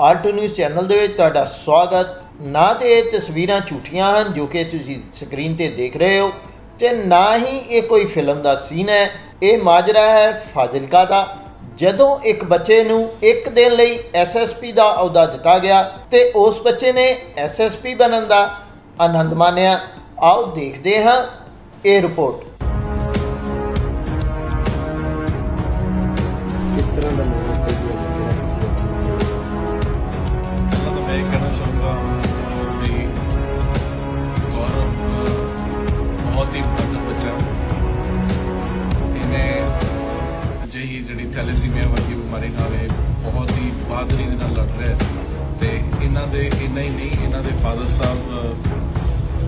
Alto news channel ਦੇ ਵਿੱਚ ਤੁਹਾਡਾ ਸਵਾਗਤ। ਨਾ ਤੇ ਇਹ ਤਸਵੀਰਾਂ ਝੂਠੀਆਂ ਹਨ ਜੋ ਕਿ ਤੁਸੀਂ ਸਕਰੀਨ ਤੇ ਦੇਖ ਰਹੇ ਹੋ ਤੇ ਨਾ ਹੀ ਇਹ ਕੋਈ ਫਿਲਮ ਦਾ ਸੀਨ ਹੈ। ਇਹ ਮਾਜਰਾ ਹੈ ਫਾਜ਼ਿਲਕਾ ਦਾ। ਜਦੋਂ ਇੱਕ ਬੱਚੇ ਨੂੰ ਇੱਕ ਦਿਨ ਲਈ ਐਸਐਸਪੀ ਦਾ ਅਹੁਦਾ ਦਿੱਤਾ ਗਿਆ ਤੇ ਉਸ ਬੱਚੇ ਨੇ ਐਸਐਸਪੀ ਬਣਨ ਦਾ ਆਨੰਦ ਮਾਣਿਆ। ਆਓ ਦੇਖਦੇ ਹਾਂ ਇਹ ਰਿਪੋਰਟ ਥੈਲੇਸੀਮੀਆ ਵਰਗੀ ਬਿਮਾਰੀ ਨਾਲ ਇਹ ਬਹੁਤ ਹੀ ਬਹਾਦਰੀ ਦੇ ਨਾਲ ਲੜ ਰਿਹਾ ਹੈ। ਤੇ ਇਹਨਾਂ ਦੇ ਇੰਨਾ ਹੀ ਨਹੀਂ, ਇਹਨਾਂ ਦੇ ਫਾਦਰ ਸਾਹਿਬ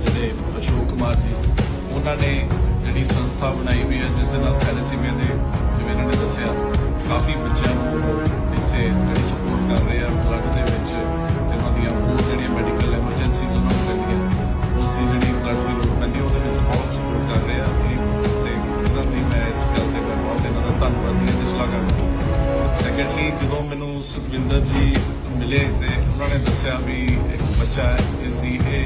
ਜਿਹੜੇ ਅਸ਼ੋਕ ਕੁਮਾਰ ਜੀ, ਉਹਨਾਂ ਨੇ ਜਿਹੜੀ ਸੰਸਥਾ ਬਣਾਈ ਹੋਈ ਹੈ, ਜਿਸ ਦੇ ਨਾਲ ਧੰਨਵਾਦੀ ਹਾਂ ਤੇ ਸੈਕੰਡਲੀ ਜਦੋਂ ਮੈਨੂੰ ਸੁਖਵਿੰਦਰ ਜੀ ਮਿਲੇ ਤੇ ਉਹਨਾਂ ਨੇ ਦੱਸਿਆ ਵੀ ਇੱਕ ਬੱਚਾ ਹੈ, ਇਸ ਦੀ ਇਹ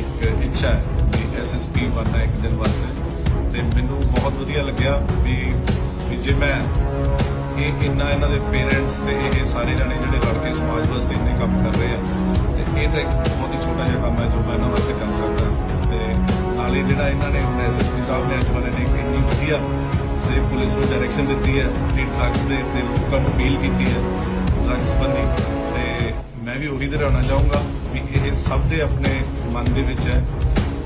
ਇੱਕ ਇੱਛਾ ਹੈ ਵੀ ਐਸਐਸਪੀ ਬਣਨਾ ਇੱਕ ਦਿਨ ਵਾਸਤੇ। ਤੇ ਮੈਨੂੰ ਬਹੁਤ ਵਧੀਆ ਲੱਗਿਆ ਵੀ ਜੇ ਮੈਂ ਇਹ ਇੰਨਾ ਇਹਨਾਂ ਦੇ ਪੇਰੈਂਟਸ ਤੇ ਇਹ ਸਾਰੇ ਜਣੇ ਜਿਹੜੇ ਲੜ ਕੇ ਸਮਾਜ ਵਾਸਤੇ ਇੰਨੇ ਕੰਮ ਕਰ ਰਹੇ ਆ, ਤੇ ਇਹ ਤਾਂ ਇੱਕ ਬਹੁਤ ਹੀ ਛੋਟਾ ਜਿਹਾ ਕੰਮ ਹੈ ਜੋ ਮੈਂ ਇਹਨਾਂ ਵਾਸਤੇ ਕਰ ਸਕਦਾ। ਤੇ ਨਾਲੇ ਜਿਹੜਾ ਇਹਨਾਂ ਨੇ ਹੁਣ ਐਸਐਸਪੀ ਸਾਹਿਬ ਨੇ ਅੱਜ ਵਾਲੇ ਨੇ ਇੱਕ ਇੰਨੀ ਵਧੀਆ ਸੇ ਪੁਲਿਸ ਨੂੰ ਡਾਇਰੈਕਸ਼ਨ ਦਿੱਤੀ ਹੈ ਕਿ ਡਰੱਗਸ ਦੇ ਤੇ ਲੋਕਾਂ ਨੂੰ ਅਪੀਲ ਕੀਤੀ ਹੈ ਡਰੱਗਸ ਬੰਨੀ। ਤੇ ਮੈਂ ਵੀ ਉਹੀ ਦੁਹਰਾਉਣਾ ਚਾਹੂੰਗਾ ਵੀ ਇਹ ਸਭ ਦੇ ਆਪਣੇ ਮਨ ਦੇ ਵਿੱਚ ਹੈ।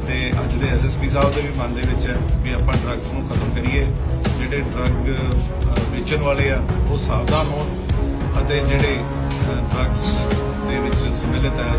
ਤੇ ਅੱਜ ਦੇ ਐਸਐਸਪੀ ਸਾਹਿਬ ਦੇ ਵੀ ਮਨ ਦੇ ਵਿੱਚ ਹੈ ਵੀ ਆਪਾਂ ਡਰੱਗਸ ਨੂੰ ਖਤਮ ਕਰੀਏ। ਜਿਹੜੇ ਡਰੱਗ ਵੇਚਣ ਵਾਲੇ ਆ, ਉਹ ਸਾਵਧਾਨ ਹੋਣ ਅਤੇ ਜਿਹੜੇ ਡਰੱਗਸ ਦੇ ਵਿੱਚ ਸਮਿਲਿਤ ਹੈ